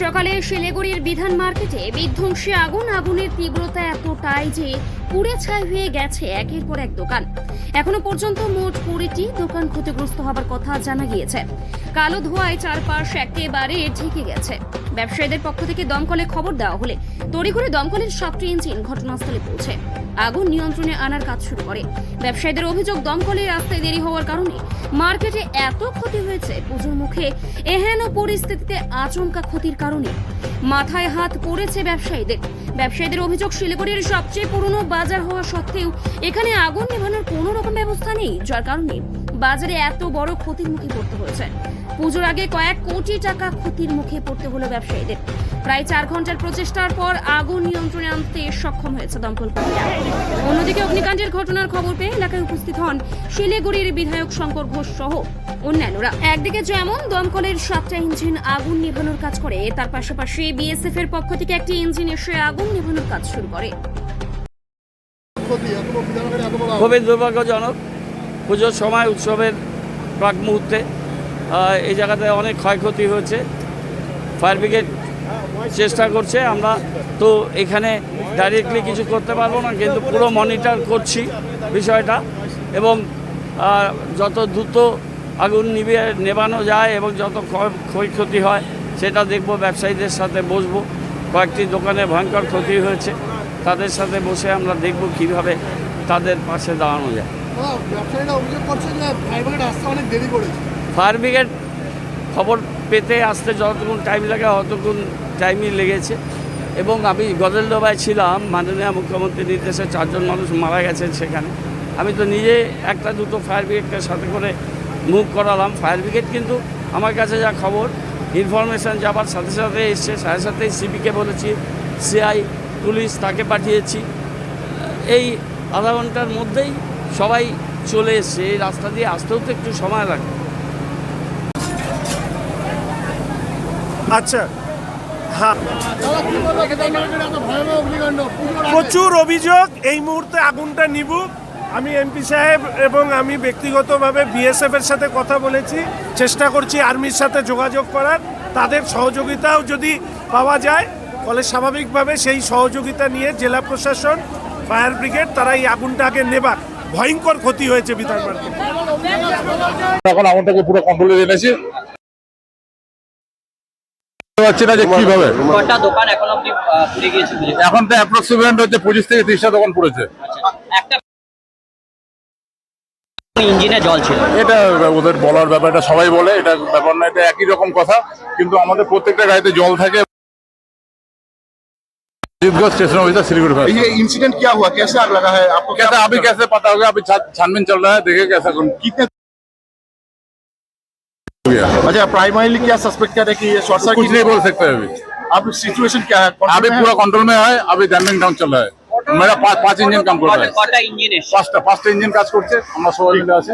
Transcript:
সকালে শিলিগুড়ির বিধান মার্কেটে বিধ্বংসী আগুন আগুনের তীব্রতা এতটাই যে পুড়ে ছাই হয়ে গেছে একের পর এক দোকান। এখনও পর্যন্ত মোট কুড়িটি দোকান ক্ষতিগ্রস্ত হবার কথা জানা গিয়েছে। কালো ধোঁয়ায় চারপাশ একেবারে ঢেকে গেছে। ব্যবসায়ীদের পক্ষ থেকে দমকলে খবর দেওয়া হলে তড়িঘড়ি দমকলের সাতটি ইঞ্জিন ঘটনাস্থলে পৌঁছে। আগুন নিয়ন্ত্রণে আনার কাজ শুরু করে। ব্যবসায়ীদের অভিযোগ, দমকলে রাস্তায় দেরি হওয়ার কারণে মার্কেটে এত ক্ষতি হয়েছে, পুজোর মুখে এহেন পরিস্থিতিতে আচমকা ক্ষতির কারণে মাথায় হাত পড়েছে ব্যবসায়ীদের। ব্যবসায়ীদের অভিযোগ, শিলিগুড়ির সবচেয়ে পুরনো বাজার হওয়া সত্ত্বেও এখানে আগুন নেভানোর কোনো রকম ব্যবস্থা নেই, যার কারণে বাজারে এত বড় ক্ষতির মুখে পড়তে হয়েছে। পুজোর আগে কয়েক কোটি টাকা ক্ষতির মুখে পড়তে হলো ব্যবসায়ীদের। প্রায় চার ঘণ্টার প্রচেষ্টার পর আগুন নিয়ন্ত্রণে আনতে সক্ষম হয়েছে দমকল অন্যদিকে অগ্নিকাণ্ডের ঘটনার খবর পেয়ে এলাকায় উপস্থিত হন শিলিগুড়ির বিধায়ক শঙ্কর ঘোষ সহ অন্যান্যরা। একদিকে যেমন দমকলের সাতটা ইঞ্জিন আগুন নেভানোর কাজ করে, তার পাশাপাশি বিএসএফ এর পক্ষ থেকে একটি ইঞ্জিন এসে আগুন নেভানোর কাজ শুরু করে। খুবই দুর্ভাগ্যজনক। পুজোর সময়, উৎসবের প্রাক মুহূর্তে এই জায়গাতে অনেক ক্ষয়ক্ষতি হয়েছে। ফায়ার ব্রিগেড চেষ্টা করছে আমরা তো এখানে ডাইরেক্টলি কিছু করতে পারব না কিন্তু পুরো মনিটর করছি বিষয়টা এবং যত দ্রুত আগুন নিবে নেবানো যায় এবং যত ক্ষয়- ক্ষয়ক্ষতি হয় সেটা দেখব ব্যবসায়ীদের সাথে বসবো। কয়েকটি দোকানে ভয়ঙ্কর ক্ষতি হয়েছে তাদের সাথে বসে আমরা দেখব কীভাবে তাদের পাশে দাঁড়ানো যায়। ফায়ার ব্রিগেড খবর পেতে আসতে যতক্ষণ টাইম লাগে অতক্ষণ টাইমই লেগেছে। এবং আমি গজলডোবায় ছিলাম, মাননীয় মুখ্যমন্ত্রীর নির্দেশে চারজন মানুষ মারা গেছেন সেখানে। আমি তো নিজে একটা দুটো ফায়ার ব্রিগেডকে সাথে করে মুভ করালাম। ফায়ার ব্রিগেড কিন্তু আমার কাছে যা খবর, ইনফরমেশান যাবার সাথে সাথে এসছে। সাথে সাথে সিপিকে বলেছি, সিআই, পুলিশ তাকে পাঠিয়েছি। এই আধা ঘণ্টার মধ্যেই সবাই চলে এসছে। এই রাস্তা দিয়ে আসতেও তো একটু সময় লাগবে। আচ্ছা প্রচুর অভিযোগ, এই মুহূর্তে আগুনটা নিবুক আমি এমপি সাহেব এবং আমি ব্যক্তিগতভাবে বিএসএফ এর সাথে কথা বলেছি, চেষ্টা করছি আর্মির সাথে যোগাযোগ করার। তাদের সহযোগিতাও যদি পাওয়া যায়, ফলে স্বাভাবিকভাবে সেই সহযোগিতা নিয়ে জেলা প্রশাসন, ফায়ার ব্রিগেড, তারা এই আগুনটাকে নেবার। ভয়ঙ্কর ক্ষতি হয়েছে বিধান এখন আগুনটাকে পুরো কন্ট্রোলে এনেছি বুঝতে পারছি না যে কিভাবে কটা দোকান এখন অব্দি আহ, পুড়ে গিয়েছে বুঝে এখন তো অ্যাপ্রক্সিমেট হচ্ছে পঁচিশ থেকে তিরিশটা দোকান পড়েছে একটা ইঞ্জিনে জল ছিল এটা ওদের বলার ব্যাপারটা সবাই বলে এটা ব্যাপার না এটা একই রকম কথা কিন্তু আমাদের প্রত্যেকটা গাড়িতে জল থাকে Jitganj station officer Siliguri fire ये इंसिडेंट क्या हुआ कैसे आग लगा है आपको क्या कहते हैं, अभी कैसे पता होगा अभी छा- छानबीन चल रहा है देखे कैसा कितने हो गया अच्छा प्राइमरीली क्या सस्पेक्ट कर रहे हैं कि ये शॉर्ट कुछ सर्किट नहीं बोल सकते अभी अब सिचुएशन क्या है अभी पूरा कंट्रोल में है अभी डैमिंग डाउन चल रहा है मेरा पाँच पाँच इंजन काम कर रहा है কটা ইঞ্জিন এসছে পাঁচটা পাঁচটা ইঞ্জিন কাজ করছে আমরা সবাই মিলে আছি